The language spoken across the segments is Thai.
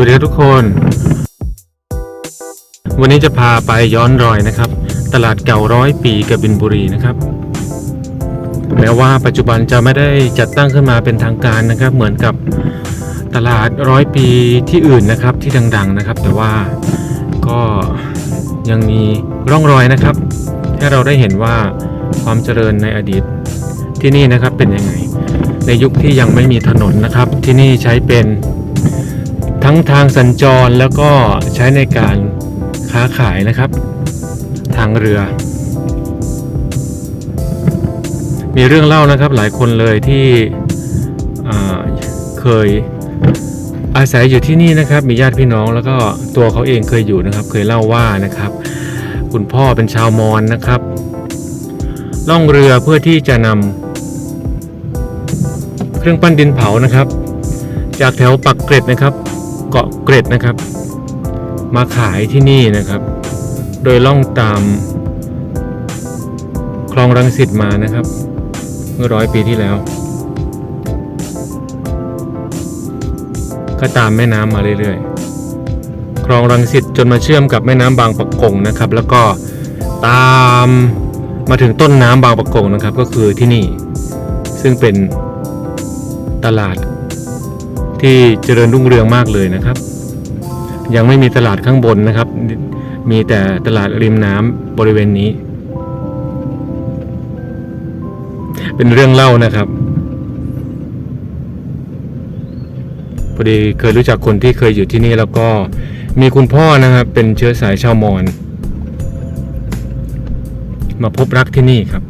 วัสดีครับทุกคน วันนี้จะพาไปย้อนรอยนะครับ ตลาดเก่าร้อยปีกบินบุรีนะครับ แม้ว่าปัจจุบันจะไม่ได้จัดตั้งขึ้นมาเป็นทางการนะครับ เหมือนกับตลาดร้อยปีที่อื่นนะครับที่ดัง ๆนะครับ แต่ว่าก็ยังมีร่องรอยนะครับ ให้เราได้เห็นว่าความเจริญในอดีตที่นี่นะครับเป็นยังไง ในยุคที่ยังไม่มีถนนนะครับ ที่นี่ใช้เป็น ทั้งทางสัญจรแล้วก็ใช้ในการค้าขายนะครับ ทางเรือ มีเรื่องเล่านะครับหลายคนเลยที่เคยอาศัยอยู่ที่นี่นะครับ มีญาติพี่น้องแล้วก็ตัวเขาเองเคยอยู่นะครับ เคยเล่าว่านะครับ คุณพ่อเป็นชาวมอญนะครับ ล่องเรือเพื่อที่จะนำเครื่องปั้นดินเผานะครับ จากแถวปักเกร็ดนะครับ เกาะเกร็ดนะครับ มาขายที่นี่นะครับ โดยล่องตาม คลองรังสิตมานะครับ เมื่อร้อยปีที่แล้ว ก็ตามแม่น้ำมาเรื่อยๆ คลองรังสิตจนมาเชื่อมกับแม่น้ำบางปะกงนะครับ แล้วก็ตามมาถึงต้นน้ำบางปะกงนะครับ ก็คือที่นี่ ซึ่งเป็นตลาด ที่เจริญรุ่งเรืองมากเลยนะครับ ยังไม่มีตลาดข้างบนนะครับ มีแต่ตลาดริมน้ำบริเวณนี้ เป็นเรื่องเล่านะครับพอดีเคยรู้จักคนที่เคยอยู่ที่นี่แล้วก็มีคุณพ่อนะครับ เป็นเชื้อสายชาวมอญมาพบรักที่นี่ครับ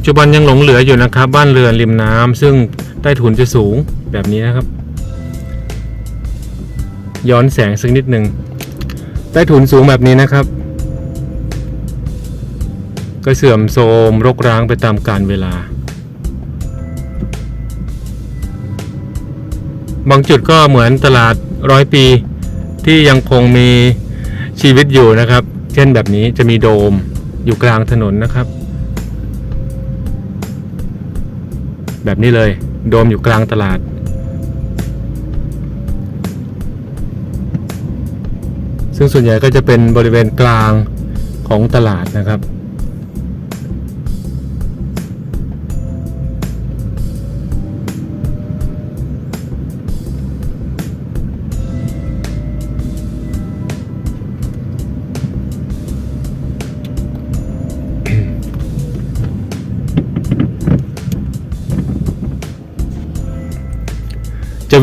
จจุบันยังหลงเหลืออยู่นะครับ บ้านเรือนริมน้ำซึ่งใต้ถุนจะสูงแบบนี้นะครับ ย้อนแสงสักนิดหนึ่งใต้ถุนสูงแบบนี้นะครับ ก็เสื่อมโทรมรกร้างไปตามกาลเวลา บางจุดก็เหมือนตลาดร้อยปีที่ยังคงมีชีวิตอยู่นะครับ เช่นแบบนี้จะมีโดมอยู่กลางถนนนะครับ แบบนี้เลย โดมอยู่กลางตลาด ซึ่งส่วนใหญ่ก็จะเป็นบริเวณกลางของตลาดนะครับ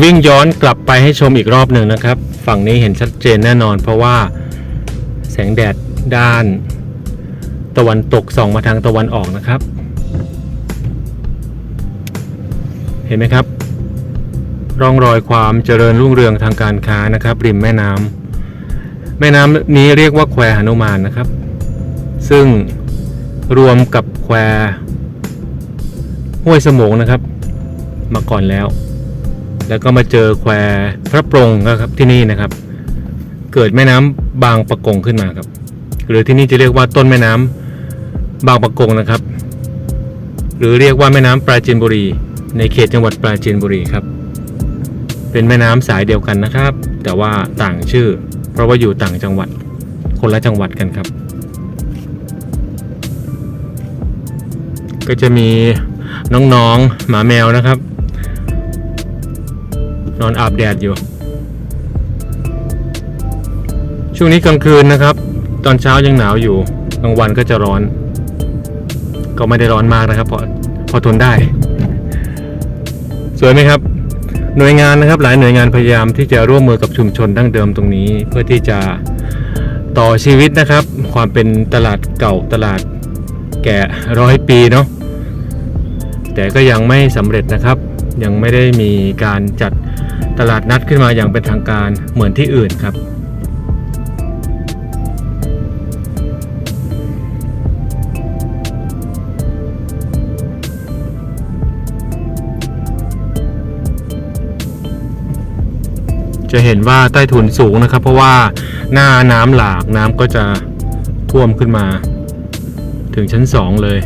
วิ่งย้อนกลับไปให้ชมอีกรอบหนึ่งนะครับ ฝั่งนี้เห็นชัดเจนแน่นอน เพราะว่าแสงแดดด้าน ตะวันตกส่องมาทางตะวันออกนะครับ เห็นไหมครับ ร่องรอยความเจริญรุ่งเรืองทางการค้านะครับ ริมแม่น้ำแม่น้ำนี้เรียกว่าแควหนุมานนะครับ ซึ่งรวมกับแควห้วยสมงนะครับ มาก่อนแล้ว แล้วก็มาเจอแควพระปรงนะครับที่นี่นะครับ เกิดแม่น้ำบางปะกงขึ้นมาครับ หรือที่นี่จะเรียกว่าต้นแม่น้ำบางปะกงนะครับ หรือเรียกว่าแม่น้ำปราจีนบุรี ในเขตจังหวัดปราจีนบุรีครับ เป็นแม่น้ำสายเดียวกันนะครับ แต่ว่าต่างชื่อ เพราะว่าอยู่ต่างจังหวัดคนละจังหวัดกันครับ ก็จะมีน้องๆหมาแมวนะครับ นอนอาบแดดอยู่ ช่วงนี้กลางคืนนะครับ ตอนเช้ายังหนาวอยู่กลางวันก็จะร้อน ก็ไม่ได้ร้อนมากนะครับพอพอทนได้ สวยไหมครับ หน่วยงานนะครับ หลายหน่วยงานพยายามที่จะร่วมมือกับชุมชนดั้งเดิมตรงนี้ เพื่อที่จะต่อชีวิตนะครับ ความเป็นตลาดเก่าตลาดแก่ร้อยปีเนาะแต่ก็ยังไม่สำเร็จนะครับ ยังไม่ได้มีการจัด ตลาดนัดขึ้นมาอย่างเป็นทางการเหมือนที่อื่นครับ จะเห็นว่าใต้ถุนสูงนะครับ เพราะว่าหน้าน้ำหลากน้ำก็จะท่วมขึ้นมา ถึงชั้นสองเลย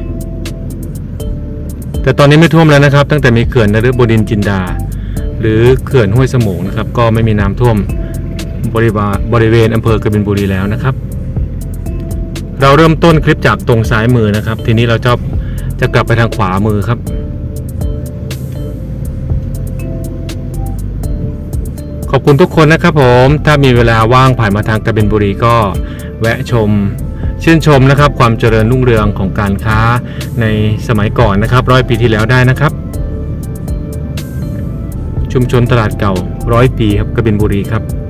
แต่ตอนนี้ไม่ท่วมแล้วนะครับ ตั้งแต่มีเขื่อนนฤบดินจินดา หรือเขื่อนห้วยสมงนะครับ ก็ไม่มีน้ำท่วมบริวาบริเวณอำเภอกบินบุรีแล้วนะครับ เราเริ่มต้นคลิปจากตรงซ้ายมือนะครับ ทีนี้เราจะจะกลับไปทางขวามือครับ ขอบคุณทุกคนนะครับผม ถ้ามีเวลาว่างผ่านมาทางกบินบุรีก็แวะชมชื่นชมนะครับความเจริญรุ่งเรืองของการค้าในสมัยก่อนนะครับร้อยปีที่แล้วได้นะครับ ชุมชนตลาดเก่าร้อยปีครับกบินบุรีครับ